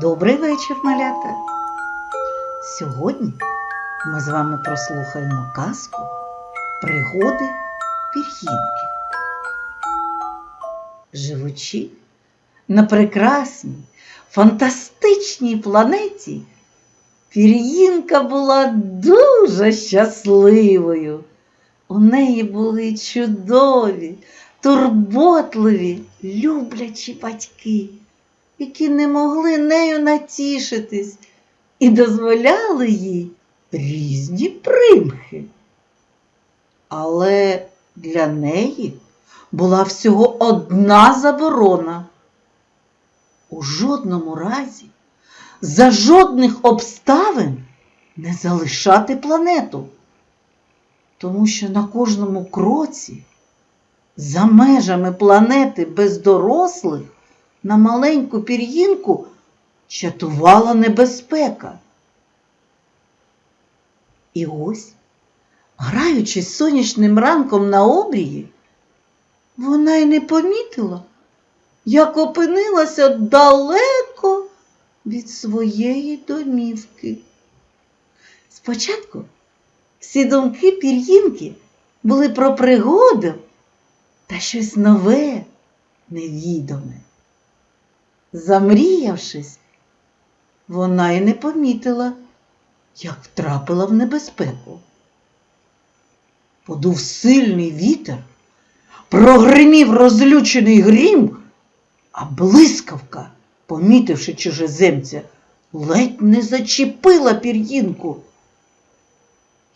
Добрий вечір, малята! Сьогодні ми з вами прослухаємо казку Пригоди пір'їнки. Живучи на прекрасній, фантастичній планеті, пір'їнка була дуже щасливою. У неї були чудові, турботливі, люблячі батьки які не могли нею натішитись і дозволяли їй різні примхи. Але для неї була всього одна заборона. У жодному разі, за жодних обставин не залишати планету, тому що на кожному кроці, за межами планети без дорослих, на маленьку пір'їнку чатувала небезпека. І ось, граючись сонячним ранком на обрії, вона й не помітила, як опинилася далеко від своєї домівки. Спочатку всі думки пір'їнки були про пригоду та щось нове, невідоме. Замріявшись, вона й не помітила, як втрапила в небезпеку. Подув сильний вітер, прогримів розлючений грім, а блискавка, помітивши чужеземця, ледь не зачепила пір'їнку.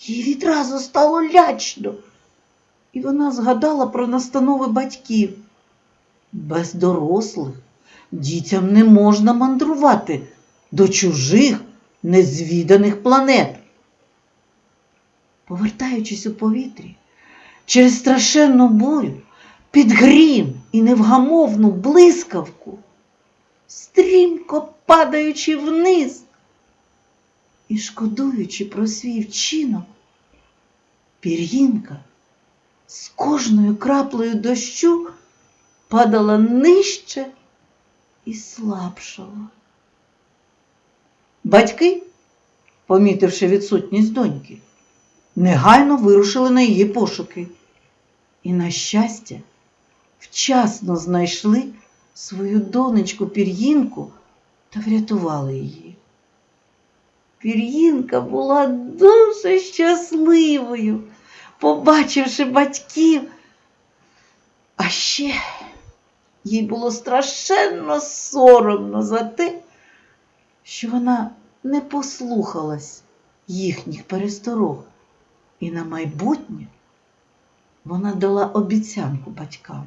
Їй відразу стало лячно, і вона згадала про настанови батьків. Без дорослих дітям не можна мандрувати до чужих незвіданих планет. Повертаючись у повітрі, через страшенну бурю, під грім і невгамовну блискавку, стрімко падаючи вниз і шкодуючи про свій вчинок, пір'їнка з кожною краплею дощу падала нижче і слабшала. Батьки, помітивши відсутність доньки, негайно вирушили на її пошуки і, на щастя, вчасно знайшли свою донечку пір'їнку та врятували її. Пір'їнка була дуже щасливою, побачивши батьків, а ще їй було страшенно соромно за те, що вона не послухалась їхніх пересторог, і на майбутнє вона дала обіцянку батькам,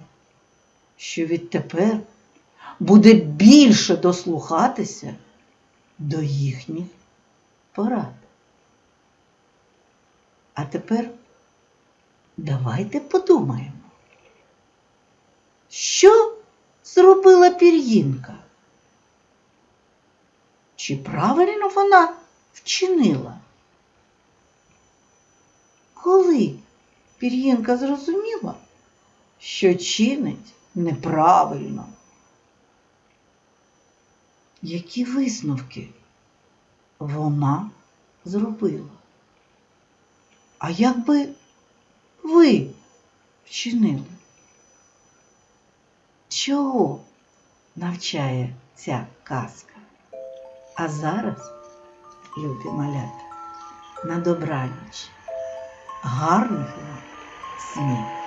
що відтепер буде більше дослухатися до їхніх порад. А тепер давайте подумаємо, що зробила пір'їнка? Чи правильно вона вчинила? Коли пір'їнка зрозуміла, що чинить неправильно? Які висновки вона зробила? А як би ви вчинили? Чого навчає ця казка? А зараз, любі малята, на добраніч, гарних вам снів!